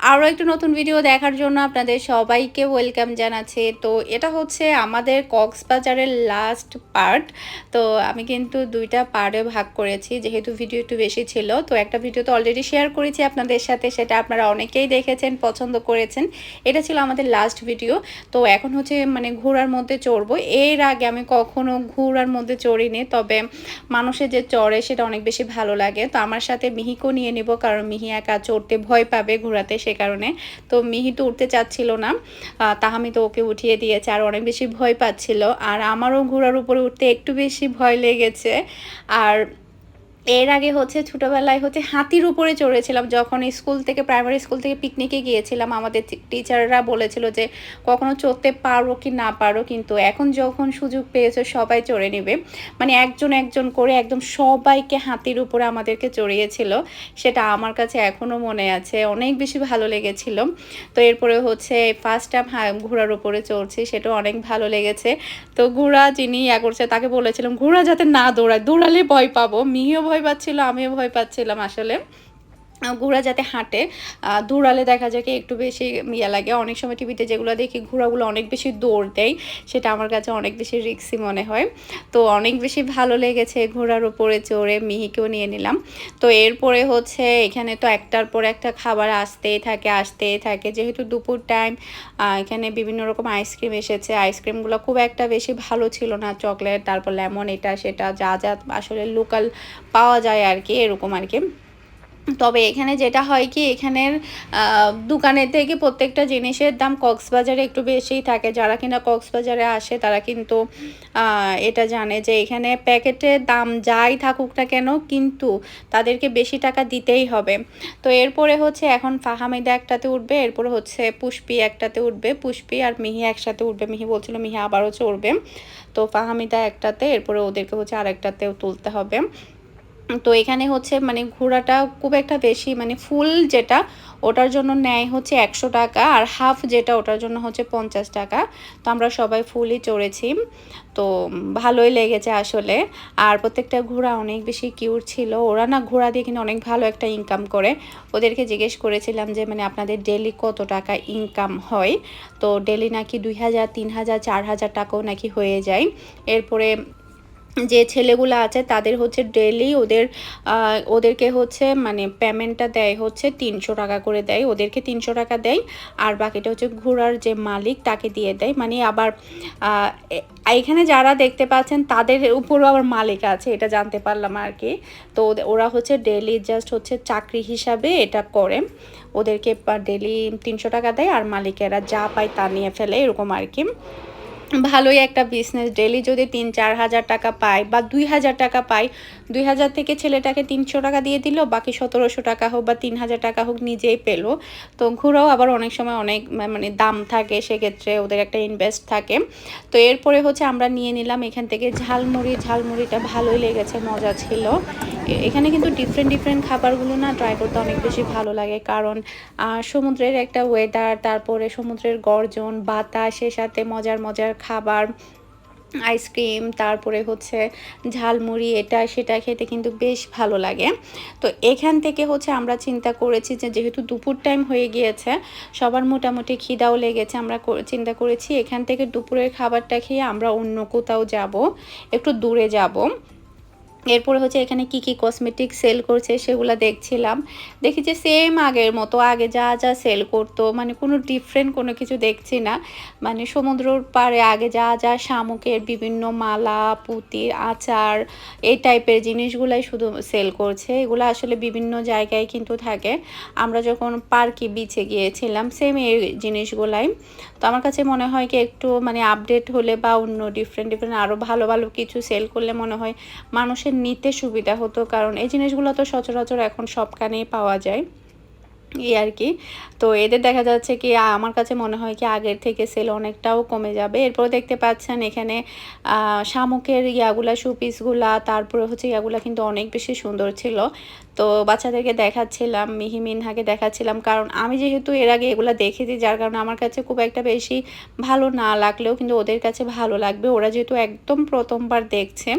আরও একটু নতুন ভিডিও দেখার জন্য আপনাদের সবাইকে ওয়েলকাম জানাচ্ছি। তো এটা হচ্ছে আমাদের কক্সবাজারের লাস্ট পার্ট তো আমি কিন্তু দুইটা পার্টে ভাগ করেছি, যেহেতু ভিডিও একটু বেশি ছিল। তো একটা ভিডিও তো অলরেডি শেয়ার করেছি আপনাদের সাথে, সেটা আপনারা অনেকেই দেখেছেন, পছন্দ করেছেন। এটা ছিল আমাদের লাস্ট ভিডিও তো এখন হচ্ছে মানে ঘোড়ার মধ্যে চড়বো। এর আগে আমি কখনো ঘোড়ার মধ্যে চড়িনি, তবে মানুষের যে চড়ে, সেটা অনেক বেশি ভালো লাগে। তো আমার সাথে মিহিকেও নিয়ে নিব, কারণ মিহি একা চড়তে ভয় পাবে ঘোড়াতে সে কারণে। তো মিহি তো উঠতে চাচ্ছিল না। তাহামি তো ওকে উঠিয়ে দিয়েছে আর অনেক বেশি ভয় পাচ্ছিল। আর আমারও ঘোড়ার উপরে উঠতে একটু বেশি ভয় লেগেছে। আর এর আগে হচ্ছে ছোটোবেলায় হচ্ছে হাতির উপরে চড়েছিলাম, যখন স্কুল থেকে প্রাইমারি স্কুল থেকে পিকনিকে গিয়েছিলাম, আমাদের টিচাররা বলেছিল যে কখনো চড়তে পারো কি না পারো, কিন্তু এখন যখন সুযোগ পেয়েছ সবাই চড়ে নেবে। মানে একজন একজন করে একদম সবাইকে হাতির উপরে আমাদেরকে চড়িয়েছিল, সেটা আমার কাছে এখনও মনে আছে, অনেক বেশি ভালো লেগেছিল। তো এরপরে হচ্ছে ফার্স্ট টাইম ঘোড়ার উপরে চড়ছি, সেটাও অনেক ভালো লেগেছে। তো ঘোড়া যিনি ইয়া করছে তাকে বলেছিলাম, ঘোড়া যাতে না দৌড়ায়, দৌড়ালে ভয় পাবো, মিও ভয় পাচ্ছিল আমিও ভয় পাচ্ছিলাম আসলে। ঘোড়া যাতে হাঁটে দৌড়ালে দেখা যায় কি একটু বেশি ইয়ে লাগে। অনেক সময় টিভিতে যেগুলো দেখি, ঘোড়াগুলো অনেক বেশি দৌড় দেয়, সেটা আমার কাছে অনেক বেশি রিক্সি মনে হয়। তো অনেক বেশি ভালো লেগেছে ঘোড়ার উপরে চড়ে, মিহিকেও নিয়ে নিলাম। তো এরপরে হচ্ছে এখানে তো একটার পর একটা খাবার আসতেই থাকে আসতেই থাকে। যেহেতু দুপুর টাইম এখানে বিভিন্ন রকম আইসক্রিম এসেছে। আইসক্রিমগুলো খুব একটা বেশি ভালো ছিল না। চকলেট তারপর লেমন এটা, সেটা, যা যা আসলে লোকাল পাওয়া যায় আর কি, এরকম আর কি। তবে এখানে যেটা হয় কি, এখানের দোকানের থেকে প্রত্যেকটা জিনিসের দাম কক্সবাজারে একটু বেশিই থাকে। যারা কিনা কক্সবাজারে আসে, তারা কিন্তু এটা জানে যে এখানে প্যাকেটের দাম যাই থাকুক না কেন, কিন্তু তাদেরকে বেশি টাকা দিতেই হবে। তো এরপরে হচ্ছে এখন ফাহামিদা একটাতে উঠবে, এরপরে হচ্ছে পুষ্পি একটাতে উঠবে, পুষ্পি আর মিহি একসাথে উঠবে। মিহি বলছিল মিহি আবারও চড়বে। তো ফাহামিদা একটাতে, এরপরে ওদেরকে হচ্ছে আরেকটাতেও তুলতে হবে। তো এখানে হচ্ছে মানে ঘোড়াটা খুব একটা বেশি মানে ফুল যেটা ওটার জন্য নেয় হচ্ছে একশো টাকা আর হাফ যেটা ওটার জন্য হচ্ছে পঞ্চাশ টাকা। তো আমরা সবাই ফুলই চড়েছি। তো ভালোই লেগেছে আসলে। আর প্রত্যেকটা ঘোড়া অনেক বেশি কিউর ছিল। ওরা না ঘোড়া দিয়ে কিন্তু অনেক ভালো একটা ইনকাম করে। ওদেরকে জিজ্ঞেস করেছিলাম যে মানে আপনাদের ডেলি কত টাকা ইনকাম হয়? তো ডেলি নাকি দুই হাজার, তিন হাজার, চার হাজার টাকাও নাকি হয়ে যায়। এরপরে যে ছেলেগুলো আছে, তাদের হচ্ছে ডেলি ওদের ওদেরকে হচ্ছে মানে পেমেন্টটা দেয় হচ্ছে তিনশো টাকা করে দেয়। ওদেরকে তিনশো টাকা দেয় আর বাকিটা হচ্ছে ঘোড়ার যে মালিক তাকে দিয়ে দেয়। মানে আবার এখানে যারা দেখতে পাচ্ছেন তাদের উপরও আবার মালিক আছে, এটা জানতে পারলাম আর কি। তো ওরা হচ্ছে ডেলি জাস্ট হচ্ছে চাকরি হিসাবে এটা করে। ওদেরকে ডেলি তিনশো টাকা দেয় আর মালিকেরা যা পায় তা নিয়ে ফেলে, এরকম আর কি। ভালোই একটা বিজনেস ডেলি যদি তিন, চার হাজার টাকা পায় বা দুই হাজার টাকা পায় দুই হাজার থেকে ছেলেটাকে তিনশো টাকা দিয়ে দিল, বাকি সতেরোশো টাকা হোক বা তিন হাজার টাকা হোক নিজেই পেল। তো ঘোরাও আবার অনেক সময় অনেক মানে দাম থাকে, সেক্ষেত্রে ওদের একটা ইনভেস্ট থাকে। তো এরপরে হচ্ছে আমরা নিয়ে নিলাম এখান থেকে ঝালমুড়ি। ঝালমুড়িটা ভালোই লেগেছে, মজা ছিল। এখানে কিন্তু ডিফারেন্ট ডিফারেন্ট খাবারগুলো না ট্রাই করতে অনেক বেশি ভালো লাগে। কারণ সমুদ্রের একটা ওয়েদার তারপরে সমুদ্রের গর্জন বাতাসের সাথে মজার মজার খাবার, আইসক্রিম, তারপরে হচ্ছে ঝালমুড়ি, এটা সেটা খেতে কিন্তু বেশ ভালো লাগে। তো এখান থেকে হচ্ছে আমরা চিন্তা করেছি যে যেহেতু দুপুর টাইম হয়ে গিয়েছে, সবার মোটামুটি খিদাও লেগেছে, আমরা চিন্তা করেছি এখান থেকে দুপুরের খাবারটা খেয়ে আমরা অন্য কোথাও যাব, একটু দূরে যাব। এরপরে হচ্ছে এখানে কি কি কসমেটিক সেল করছে সেগুলো দেখছিলাম। দেখি যে সেম আগের মতো, আগে যা যা সেল করতো মানে কোনো ডিফারেন্ট কোনো কিছু দেখছি না। মানে সমুদ্রর পাড়ে আগে যা যা শামুকের বিভিন্ন মালা, পুতির আচার, এই টাইপের জিনিসগুলাই শুধু সেল করছে। এগুলো আসলে বিভিন্ন জায়গায় কিন্তু থাকে। আমরা যখন পার্কে বিচে গিয়েছিলাম সেম এই জিনিসগুলাই। তো আমার কাছে মনে হয় কি একটু মানে আপডেট হলে বা অন্য ডিফারেন্ট ডিফারেন্ট আরও ভালো ভালো কিছু সেল করলে মনে হয় মানুষের নিতে সুবিধা হতো, কারণ এই জিনিসগুলো তো সচরাচর এখন সবখানেই পাওয়া যায়। এই আর কি। তো এদের দেখা যাচ্ছে কি আমার কাছে মনে হয় কি, আগের থেকে সেল অনেকটাও কমে যাবে। এরপর দেখতে পাচ্ছেন এখানে শামুকের ইয়াগুলা সুপিসগুলা তারপরে হচ্ছে ইয়াগুলা কিন্তু অনেক বেশি সুন্দর ছিল। তো বাচ্চাদেরকে দেখাচ্ছিলাম, মিহি মিনহাকে দেখাচ্ছিলাম, কারণ আমি যেহেতু এর আগে এগুলো দেখেছি, যার কারণে আমার কাছে খুব একটা বেশি ভালো না লাগলেও কিন্তু ওদের কাছে ভালো লাগবে। ওরা যেহেতু একদম প্রথমবার দেখছে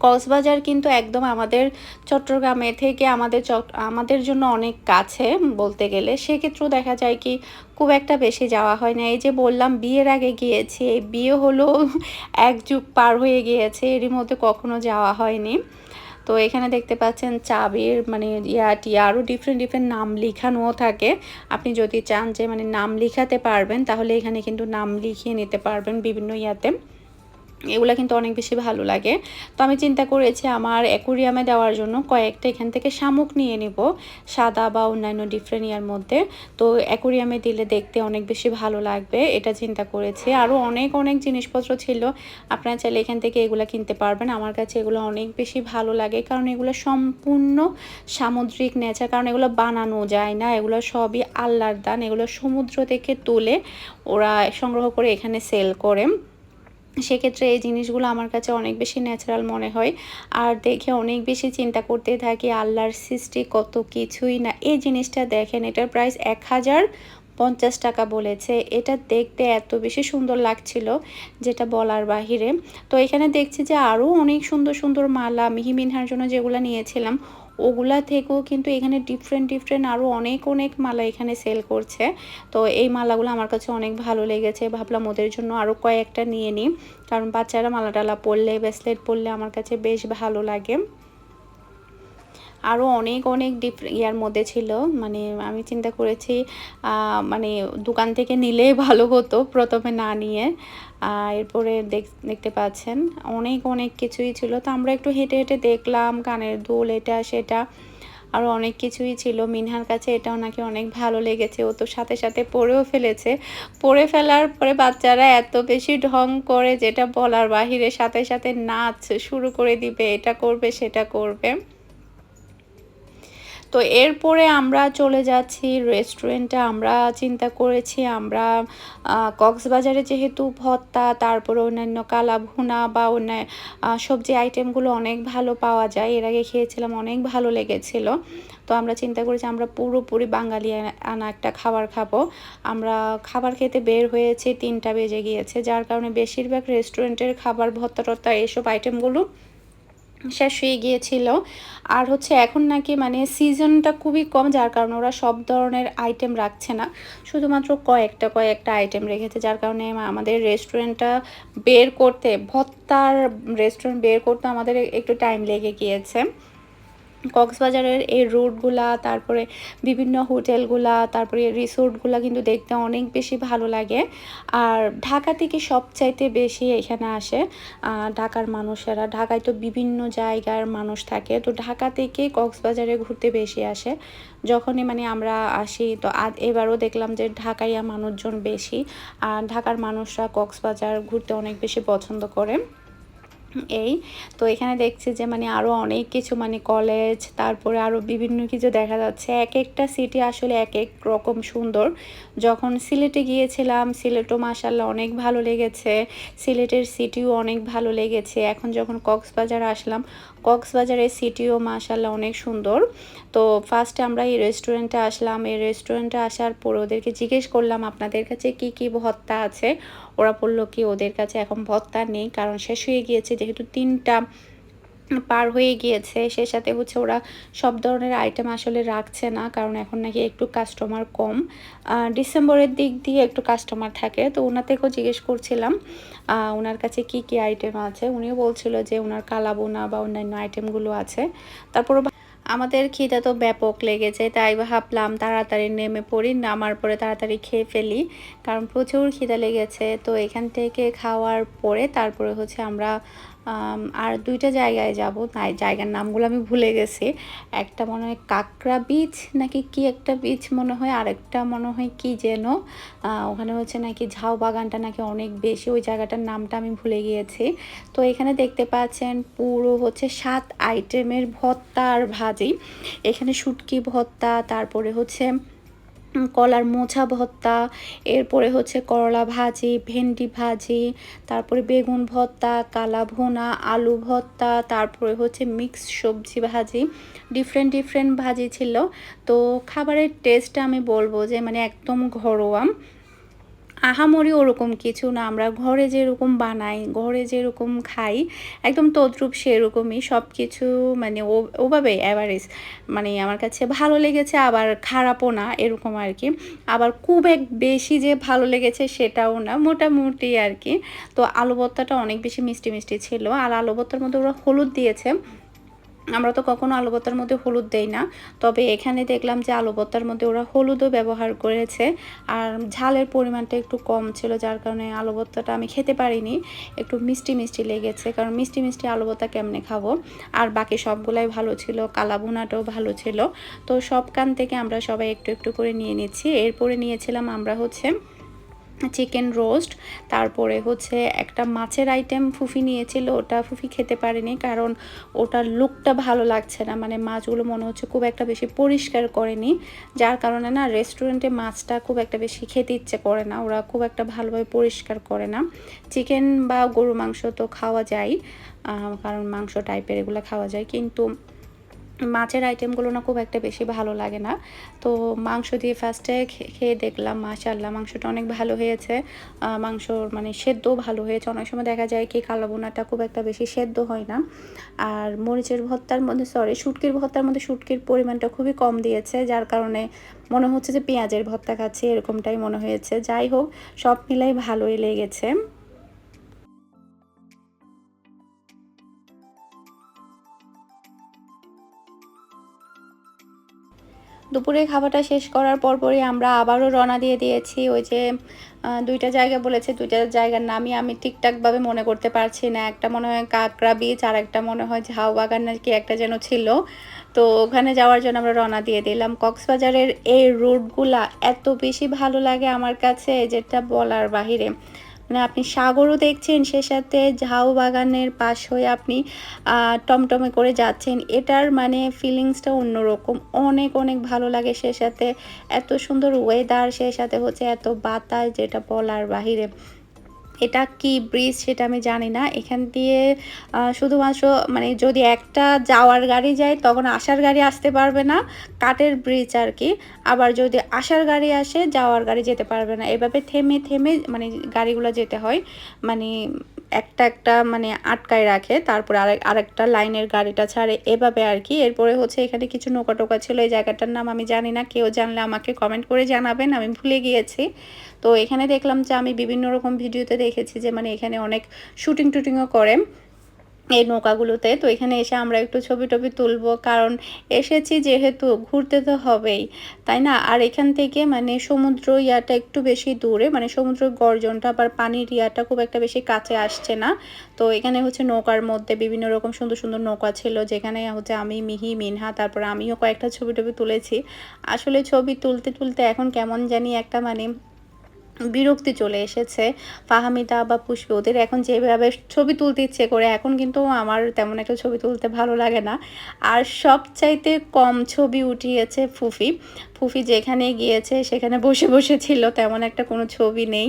কক্সবাজার কিন্তু একদম আমাদের চট্টগ্রামে থেকে আমাদের আমাদের জন্য অনেক কাছে বলতে গেলে। সেক্ষেত্রেও দেখা যায় কি খুব একটা বেশি যাওয়া হয় না। এই যে বললাম, বিয়ের আগে গিয়েছি। এই বিয়ে হলো এক যুগ পার হয়ে গিয়েছে। এরই মধ্যে কখনো যাওয়া হয়নি। তো এখানে দেখতে পাচ্ছেন চাবির মানে ইয়া টিয়া আরও ডিফারেন্ট ডিফারেন্ট নাম লিখানোও থাকে। আপনি যদি চান যে মানে নাম লিখাতে পারবেন, তাহলে এখানে কিন্তু নাম লিখিয়ে নিতে পারবেন বিভিন্ন ইয়াতে। এগুলো কিন্তু অনেক বেশি ভালো লাগে। তো আমি চিন্তা করেছি আমার অ্যাকুরিয়ামে দেওয়ার জন্য কয়েকটা এখান থেকে শামুক নিয়ে নিব, সাদা বা অন্যান্য ডিফারেন্ট ইয়ার মধ্যে। তো অ্যাকুরিয়ামে দিলে দেখতে অনেক বেশি ভালো লাগবে, এটা চিন্তা করেছি। আরও অনেক অনেক জিনিসপত্র ছিল, আপনারা চাইলে এখান থেকে এগুলো কিনতে পারবেন। আমার কাছে এগুলো অনেক বেশি ভালো লাগে, কারণ এগুলো সম্পূর্ণ সামুদ্রিক নেচার কারণ এগুলো বানানো যায় না, এগুলো সবই আল্লাহর দান, এগুলো সমুদ্র থেকে তুলে ওরা সংগ্রহ করে এখানে সেল করে। সেক্ষেত্রে এই জিনিসগুলো আমার কাছে অনেক বেশি ন্যাচারাল মনে হয়। আর দেখে অনেক বেশি চিন্তা করতে থাকি, আল্লাহর সৃষ্টি কত কিছুই না। এই জিনিসটা দেখেন, এটার প্রাইস এক হাজার পঞ্চাশ টাকা বলেছে। এটা দেখতে এত বেশি সুন্দর লাগছিল, যেটা বলার বাহিরে। তো এখানে দেখছি যে আরও অনেক সুন্দর সুন্দর মালা মিহি মিনহার জন্য যেগুলো নিয়েছিলাম ওগুলা থেকেও কিন্তু এখানে ডিফারেন্ট ডিফারেন্ট আরও অনেক অনেক মালা এখানে সেল করছে। তো এই মালাগুলো আমার কাছে অনেক ভালো লেগেছে। ভাবলাম ওদের জন্য আরও কয়েকটা নিয়ে নিই। কারণ বাচ্চারা মালা টালা পরলে ব্রেসলেট পরলে আমার কাছে বেশ ভালো লাগে। আরও অনেক অনেক ডিফ ইয়ার মধ্যে ছিল। মানে আমি চিন্তা করেছি মানে দোকান থেকে নিলেই ভালো হতো প্রথমে না নিয়ে। এরপরে দেখতে পাচ্ছেন, অনেক অনেক কিছুই ছিল। তো আমরা একটু হেঁটে হেঁটে দেখলাম কানের দুল এটা, সেটা। আরও অনেক কিছুই ছিল। মিনহার কাছে এটাও নাকি অনেক ভালো লেগেছে। ও তো সাথে সাথে পড়েও ফেলেছে। পড়ে ফেলার পরে বাচ্চারা এত বেশি ঢং করে যেটা বলার বাহিরে সাথে সাথে নাচ শুরু করে দিবে, এটা করবে, সেটা করবে। তো এরপরে আমরা চলে যাচ্ছি রেস্টুরেন্টে আমরা চিন্তা করেছি আমরা কক্সবাজারে যেহেতু ভত্তা তারপরে অন্যান্য কালা ভুনা বা অন্য সবজি আইটেমগুলো অনেক ভালো পাওয়া যায়। এর আগে খেয়েছিলাম, অনেক ভালো লেগেছিল। তো আমরা চিন্তা করেছি আমরা পুরোপুরি বাঙালি আনা একটা খাবার খাব। আমরা খাবার খেতে বের হয়েছি, তিনটা বেজে গিয়েছে। যার কারণে বেশিরভাগ রেস্টুরেন্টের খাবার ভত্তা টত্তা এসব আইটেমগুলো শেষ হয়ে গিয়েছিল। আর হচ্ছে এখন নাকি মানে সিজনটা খুবই কম, যার কারণে ওরা সব ধরনের আইটেম রাখছে না। শুধুমাত্র কয়েকটা কয়েকটা আইটেম রেখেছে, যার কারণে আমাদের রেস্টুরেন্টটা বের করতে, ভত্তার রেস্টুরেন্ট বের করতে আমাদের একটু টাইম লেগে গিয়েছে। কক্সবাজারের এই রোডগুলা, তারপরে বিভিন্ন হোটেলগুলা, তারপরে রিসোর্টগুলা কিন্তু দেখতে অনেক বেশি ভালো লাগে। আর ঢাকা থেকে সবচাইতে বেশি এখানে আসে ঢাকার মানুষেরা। ঢাকায় তো বিভিন্ন জায়গার মানুষ থাকে, তো ঢাকা থেকে কক্সবাজারে ঘুরতে বেশি আসে। যখনই মানে আমরা আসি, তো এবারও দেখলাম যে ঢাকাইয়া মানুষজন বেশি, আর ঢাকার মানুষরা কক্সবাজার ঘুরতে অনেক বেশি পছন্দ করে। এই। তো এখানে দেখছি যে মানে আরও অনেক কিছু মানে কলেজ তারপরে আরও বিভিন্ন কিছু দেখা যাচ্ছে। এক একটা সিটি আসলে এক এক রকম সুন্দর। যখন সিলেটে গিয়েছিলাম, সিলেটও মাসাল্লাহ অনেক ভালো লেগেছে। সিলেটের সিটিও অনেক ভালো লেগেছে। এখন যখন কক্সবাজার আসলাম কক্সবাজারের সিটিও মাসাল্লাহ অনেক সুন্দর। তো ফার্স্টে আমরা এই রেস্টুরেন্টে আসলাম। এই রেস্টুরেন্টে আসার পর ওদেরকে জিজ্ঞেস করলাম, আপনাদের কাছে কি কি ভত্তা আছে? ওরা বলল কি, ওদের কাছে এখন ভত্তা নেই, কারণ শেষ হয়ে গিয়েছে যেহেতু তিনটা পার হয়ে গিয়েছে। সে সাথে হচ্ছে ওরা সব ধরনের আইটেম আসলে রাখছে না, কারণ এখন নাকি একটু কাস্টমার কম। ডিসেম্বরের দিক দিয়ে একটু কাস্টমার থাকে। তো ওনার থেকেও জিজ্ঞেস করছিলাম ওনার কাছে কি কি আইটেম আছে? উনিও বলছিল যে ওনার কালাবোনা বা অন্যান্য আইটেমগুলো আছে। তারপর আমাদের খিদা তো ব্যাপক লেগেছে, তাই ভাবলাম তাড়াতাড়ি নেমে পড়ি, নামার পরে তাড়াতাড়ি খেয়ে ফেলি, কারণ প্রচুর খিদা লেগেছে। তো এখান থেকে খাওয়ার পরে তারপরে হচ্ছে আমরা আর দুইটা জায়গায় যাব। তাই জায়গার নামগুলো আমি ভুলে গেছি। একটা মনে হয় কাঁকড়া বিচ, নাকি কি একটা বিচ মনে হয়, আরেকটা মনে হয় কি যেন? ওখানে হচ্ছে নাকি ঝাউ বাগানটা নাকি অনেক বেশি, ওই জায়গাটার নামটা আমি ভুলে গিয়েছি। তো এখানে দেখতে পাচ্ছেন পুরো হচ্ছে সাত আইটেমের ভত্তা আর ভাজি। এখানে শুটকি ভত্তা তারপরে হচ্ছে কলার মোছা ভর্তা, এরপরে হচ্ছে করলা ভাজি, ভেন্ডি ভাজি, তারপরে বেগুন ভর্তা, কালা ভুনা, আলু ভর্তা, তারপরে হচ্ছে মিক্স সবজি ভাজি। ডিফারেন্ট ডিফারেন্ট ভাজি ছিল। তো খাবারের টেস্টটা আমি বলব যে মানে একদম ঘরোয়া। আহামরি ওরকম কিছু না, আমরা ঘরে যেরকম বানাই, ঘরে যেরকম খাই, একদম তদ্রূপ সেরকমই সব কিছু মানে ওভাবে অ্যাভারেজ মানে আমার কাছে ভালো লেগেছে, আবার খারাপও না, এরকম আর কি আবার খুব এক বেশি যে ভালো লেগেছে সেটাও না, মোটামুটি আর কি তো আলু ভর্তাটা অনেক বেশি মিষ্টি মিষ্টি ছিল, আর আলু ভর্তার মধ্যে ওরা হলুদ দিয়েছে। আমরা তো কখনো আলু ভর্তার মধ্যে হলুদ দেই না। তবে এখানে দেখলাম যে আলু ভর্তার মধ্যে ওরা হলুদও ব্যবহার করেছে। আর ঝালের পরিমাণটা একটু কম ছিল, যার কারণে আলু ভর্তাটা আমি খেতে পারিনি। একটু মিষ্টি মিষ্টি লেগেছে, কারণ মিষ্টি মিষ্টি আলু ভর্তা কেমনে খাব? আর বাকি সবগুলাই ভালো ছিল কালা ভুনাটাও ভালো ছিল। তো সব কান থেকে আমরা সবাই একটু একটু করে নিয়ে নিচ্ছি। এরপরে নিয়েছিলাম আমরা হচ্ছে চিকেন রোস্ট, তারপরে হচ্ছে একটা মাছের আইটেম ফুফি নিয়েছিল, ওটা ফুফি খেতে পারেনি কারণ ওটার লুকটা ভালো লাগছে না। মানে মাছগুলো মনে হচ্ছে খুব একটা বেশি পরিষ্কার করেনি, যার কারণে না রেস্টুরেন্টে মাছটা খুব একটা বেশি খেতে ইচ্ছে করে না, ওরা খুব একটা ভালোভাবে পরিষ্কার করে না। চিকেন বা গরু মাংস তো খাওয়া যায় কারণ মাংস টাইপের এগুলো খাওয়া যায়, কিন্তু মাছের আইটেমগুলো না খুব একটা বেশি ভালো লাগে না। তো মাংস দিয়ে ফার্স্টে খেয়ে দেখলাম মাশাল্লাহ মাংসটা অনেক ভালো হয়েছে। মাংসর মানে সেদ্ধও ভালো হয়েছে। অনেক সময় দেখা যায় কি কালো বোনাটা খুব একটা বেশি সেদ্ধ হয় না। আর মরিচের ভর্তার মধ্যে সরি শুটকির ভর্তার মধ্যে শুটকির পরিমাণটা খুবই কম দিয়েছে, যার কারণে মনে হচ্ছে যে পেঁয়াজের ভর্তা খাচ্ছি, এরকমটাই মনে হয়েছে। যাই হোক, সব মিলাই ভালোই লেগেছে। দুপুরে খাবারটা শেষ করার পরপরই আমরা আবারও রওনা দিয়ে দিয়েছি। ওই যে দুইটা জায়গা বলেছে, দুইটা জায়গার নামই আমি ঠিকঠাকভাবে মনে করতে পারছি না। একটা মনে হয় কাঁকড়া বিচ আর একটা মনে হয় ঝাউ বাগান কি একটা যেন ছিল। তো ওখানে যাওয়ার জন্য আমরা রওনা দিয়ে দিলাম। কক্সবাজারের এই রোডগুলা এত বেশি ভালো লাগে আমার কাছে, যেটা বলার বাহিরে। মানে আপনি সাগরও দেখছেন, সে সাথে ঝাউ বাগানের পাশ হয়ে আপনি টমটমে করে যাচ্ছেন। এটার মানে ফিলিংসটা অন্যরকম। অনেক অনেক ভালো লাগে সে সাথে। এত সুন্দর ওয়েদার সে সাথে হচ্ছে এত বাতাস, যেটা বলার বাহিরে। এটা কি ব্রিজ সেটা আমি জানি না। এখান দিয়ে শুধুমাত্র মানে যদি একটা যাওয়ার গাড়ি যায়, তখন আসার গাড়ি আসতে পারবে না, কাঠের ব্রিজ আর কি। আবার যদি আসার গাড়ি আসে, যাওয়ার গাড়ি যেতে পারবে না। এভাবে থেমে থেমে মানে গাড়িগুলো যেতে হয়। মানে একটা একটা মানে আটকায় রাখে, তারপরে আরেক, আরেকটা লাইনের গাড়িটা ছাড়ে এভাবে আর কি। এরপরে হচ্ছে এখানে কিছু নৌকা টোকা ছিল, এই জায়গাটার নাম আমি জানি না, কেউ জানলে আমাকে কমেন্ট করে জানাবেন, আমি ভুলে গিয়েছি। তো এখানে দেখলাম যে আমি বিভিন্ন রকম ভিডিওতে দেখেছি যে মানে এখানে অনেক শুটিং টুটিংও করে। এই নৌকাগুলোতে। তো এখানে এসে আমরা একটু ছবি টবি তুলবো, কারণ এসেছি যেহেতু, ঘুরতে তো হবেই, তাই না? আর এখান থেকে মানে সমুদ্র ইয়াটা একটু বেশি দূরে মানে সমুদ্র গর্জনটা আবার পানির ইয়াটা খুব একটা বেশি কাছে আসছে না। তো এখানে হচ্ছে নৌকার মধ্যে বিভিন্ন রকম সুন্দর সুন্দর নৌকা ছিল, যেখানে হচ্ছে আমি, মিহি, মিনহা, তারপর আমিও কয়েকটা ছবি টবি তুলেছি। আসলে ছবি তুলতে তুলতে এখন কেমন জানি একটা মানে বিরক্তি চলে এসেছে। ফাহামিদা বা পুষ্পে ওদের এখন যেভাবে ছবি তুলতে ইচ্ছে করে এখন কিন্তু আমার তেমন একটা ছবি তুলতে ভালো লাগে না। আর সবচাইতে কম ছবি উঠিয়েছে ফুফি। ফুফি যেখানে গিয়েছে সেখানে বসে বসে ছিল তেমন একটা কোনো ছবি নেই।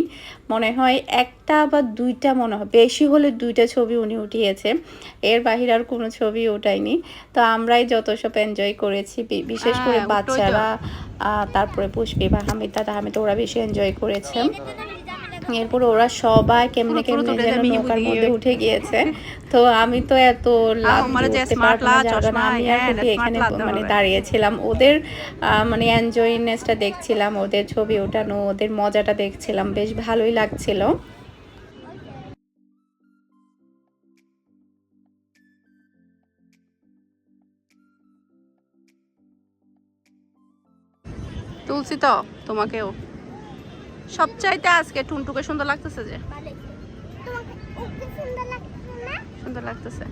মনে হয় একটা বা দুইটা মনে হয় বেশি হলে দুইটা ছবি উনি উঠিয়েছে। এর বাহিরে আর কোনো ছবি ওঠায়নি। তো আমরাই যত সব এনজয় করেছি বিশেষ করে হ্যাঁ, তো। বাচ্চারা তারপরে পুষ্পি বা হামিদা তাহমিদ ওরা বেশি এনজয় করেছে। এরপর ওরা সবাই কেমনে কেমনে যেন নৌকার মধ্যে উঠে গিয়েছে। তো আমি তো এত লাভ আমার যে উঠতে না লা, যার কারণে চশমা, আমি আর হ্যাঁ, এখানে মানে দাঁড়িয়েছিলাম। ওদের মানে এনজয়নেসটা দেখছিলাম ওদের ছবি ওঠানো ওদের মজাটা দেখছিলাম বেশ ভালোই লাগছিল। তুলছি তো তোমাকেও। সবচাইতে আজকে টুনটুকে সুন্দর লাগতেছে যে। সুন্দর লাগছে না সুন্দর লাগতেছে।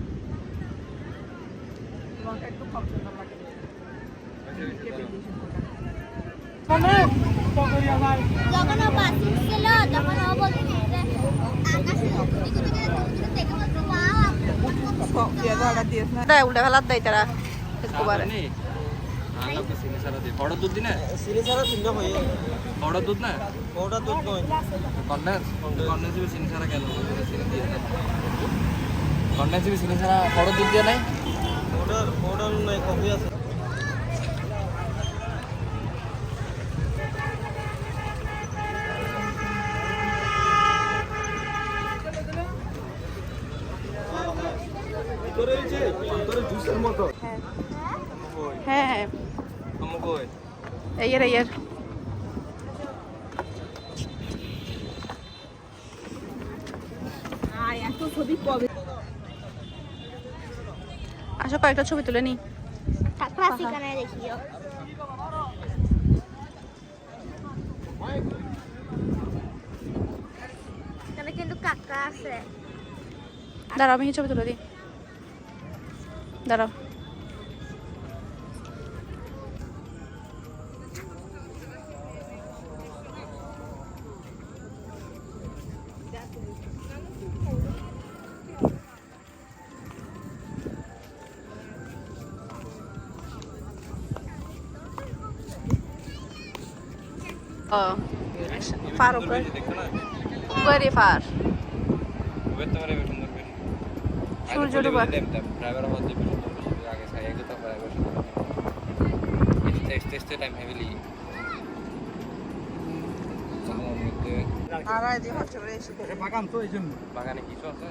যখন ও তখন ও বলছিল আকাশে উল্টা ফেলার দেয় তারা একবারে বড় দুধ দিনে? সিরিজ ছাড়া তিনটা হয়ে যাবে বড় দুধ না ওটা দুধ নয় কন্ডেন্স কন্ডেন্স বি চিনি সারা দিয়ে কন্ডেন্স বি চিনি সারা বড় দুধ দিয়ে নাই? ওটার ওটার নাই কফি আছে ভিতরে এই যে ভিতরে জুসের মতো হ্যাঁ হ্যাঁ আম্মু কই এই এর আসো কয়েকটা ছবি তুলে নি কিন্তু আছে। দাঁড়াও আমি ছবি তুলে দিই। দাঁড়াও। তো driver test test time heavily বাগানে কিছু আছে